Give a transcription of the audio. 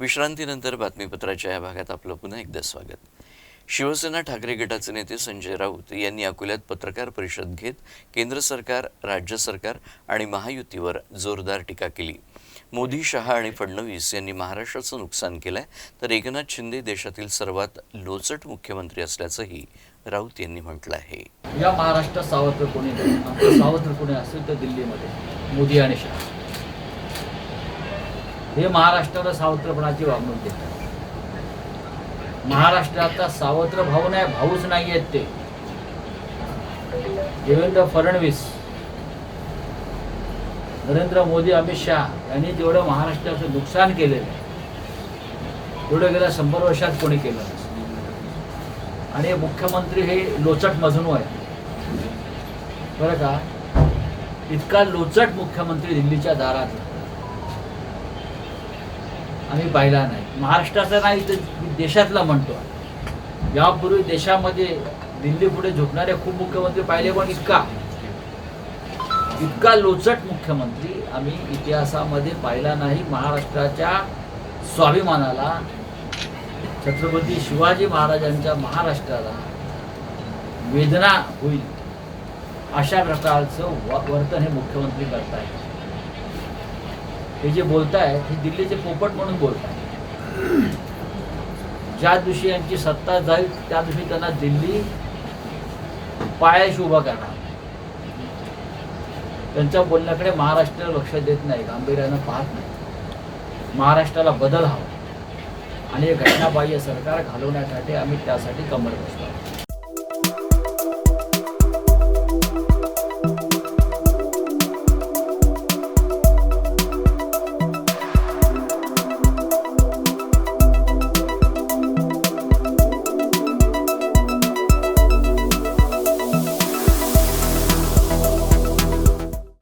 विश्रांतीनंतर बातमीपत्राच्या या भागात आपलं पुन्हा एकदा स्वागत. शिवसेना ठाकरे गटाचे नेते संजय राऊत यांनी अकोल्यात पत्रकार परिषद घेत केंद्र सरकार राज्य सरकार आणि महायुतीवर जोरदार टीका केली. मोदी शहा आणि फडणवीस यांनी महाराष्ट्राचं नुकसान केलंय तर एकनाथ शिंदे देशातील सर्वात लोचट मुख्यमंत्री असल्याचंही राऊत यांनी म्हटलं आहे. या महाराष्ट्रात सावत्र कोणी सावत्र कोणी असेल तर दिल्लीमध्ये मोदी आणि शहा. हे महाराष्ट्राला सावत्रपणाची वागणूक देतात महाराष्ट्राचा सावत्र भाऊ नाही भाऊच नाही आहेत ते. देवेंद्र फडणवीस नरेंद्र मोदी अमित शहा यांनी जेवढं महाराष्ट्राचं नुकसान केलेलं आहे तेवढं गेल्या शंभर वर्षात कोणी केलं आणि मुख्यमंत्री हे लोचट मजनू आहे बरं का? इतका लोचट मुख्यमंत्री दिल्लीच्या दारात आम्ही पाहिला नाही. महाराष्ट्राचा नाही तर देशातला म्हणतो. यापूर्वी देशामध्ये दिल्ली पुढे झुकणारे खूप मुख्यमंत्री पाहिले पण इतका. इतका लोचट मुख्यमंत्री आम्ही इतिहासामध्ये पाहिला नाही. महाराष्ट्राच्या स्वाभिमानाला छत्रपती शिवाजी महाराजांच्या महाराष्ट्राला वेदना होईल अशा प्रकारचं वर्तन हे मुख्यमंत्री करतायत. हे जे बोलतायत हे दिल्लीचे पोपट म्हणून बोलतायत ज्या दिवशी यांची सत्ता जाईल त्या दिवशी त्यांना दिल्ली पायाशी उभा करणार. त्यांच्या बोलण्याकडे महाराष्ट्र लक्ष देत नाही गांभीर्यानं पाहत नाही. महाराष्ट्राला बदल हवा. आणि हे घटनाबाह्य सरकार घालवण्यासाठी आम्ही त्यासाठी कमर बसतो